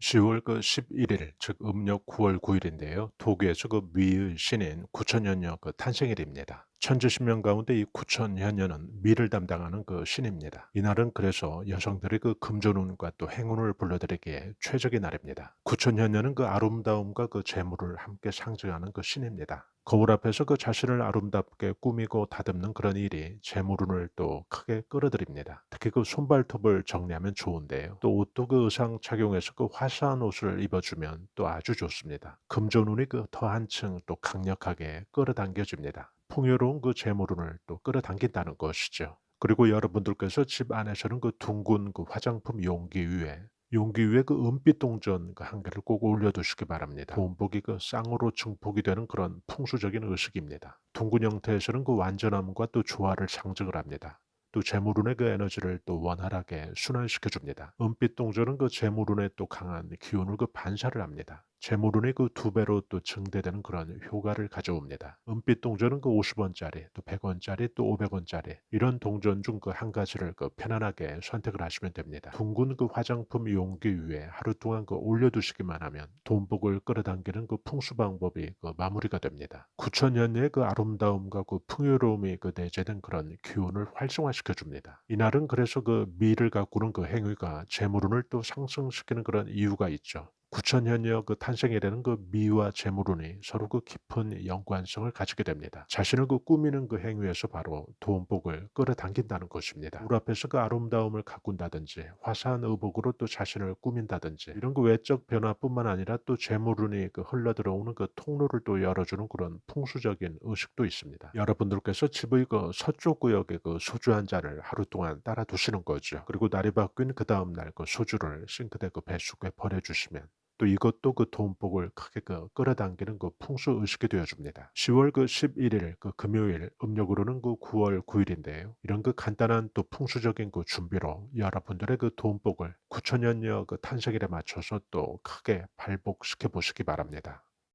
10월 그 11일, 즉 음력 9월 9일인데요. 독일에서 그 미의 신인 구천현녀 그 탄생일입니다. 천지신명 가운데 이 구천현녀는 미를 담당하는 그 신입니다. 이날은 그래서 여성들이 그 금전운과 또 행운을 불러들이기에 최적의 날입니다. 구천현녀는 그 아름다움과 그 재물을 함께 상징하는 그 신입니다. 거울 앞에서 그 자신을 아름답게 꾸미고 다듬는 그런 일이 재물운을 또 크게 끌어들입니다. 특히 그 손발톱을 정리하면 좋은데요. 또 옷도 그 의상 착용해서 그 화사한 옷을 입어주면 또 아주 좋습니다. 금전운이 그 더 한층 또 강력하게 끌어당겨집니다. 풍요로운 그 재물운을 또 끌어당긴다는 것이죠. 그리고 여러분들께서 집 안에서는 그 둥근 그 화장품 용기 위에 용기 위에 그 은빛 동전 그 한 개를 꼭 올려두시기 바랍니다. 돈복이 그 쌍으로 증폭이 되는 그런 풍수적인 의식입니다. 둥근 형태에서는 그 완전함과 또 조화를 상징을 합니다. 또 재물운의 그 에너지를 또 원활하게 순환시켜 줍니다. 은빛 동전은 그 재물운의 또 강한 기운을 그 반사를 합니다. 재물운이 그 두 배로 또 증대되는 그런 효과를 가져옵니다. 은빛 동전은 그 50원짜리, 또 100원짜리, 또 500원짜리 이런 동전 중 그 한 가지를 그 편안하게 선택을 하시면 됩니다. 둥근 그 화장품 용기 위에 하루 동안 그 올려두시기만 하면 돈복을 끌어당기는 그 풍수 방법이 그 마무리가 됩니다. 9천년의 그 아름다움과 그 풍요로움이 그 내재된 그런 기운을 활성화시켜 줍니다. 이날은 그래서 그 미를 가꾸는 그 행위가 재물운을 또 상승시키는 그런 이유가 있죠. 구천현역 그 탄생이라는 그 미와 재물운이 서로 그 깊은 연관성을 가지게 됩니다. 자신을 그 꾸미는 그 행위에서 바로 돈복을 끌어당긴다는 것입니다. 물 앞에서 그 아름다움을 가꾼다든지 화사한 의복으로 또 자신을 꾸민다든지 이런 그 외적 변화뿐만 아니라 또 재물운이 그 흘러들어오는 그 통로를 또 열어주는 그런 풍수적인 의식도 있습니다. 여러분들께서 집의 그 서쪽 구역에 그 소주 한 잔을 하루 동안 따라 두시는 거죠. 그리고 날이 바뀐 그 다음 날 그 소주를 싱크대 그 배수구에 버려주시면 또 이것도 그 돈복을 크게 그 끌어당기는 그 풍수 의식이 되어줍니다. 10월 그 11일 그 금요일 음력으로는 그 9월 9일인데요. 이런 그 간단한 또 풍수적인 그 준비로 여러분들의 그 돈복을 9천년여 그 탄생일에 맞춰서 또 크게 발복시켜 보시기 바랍니다.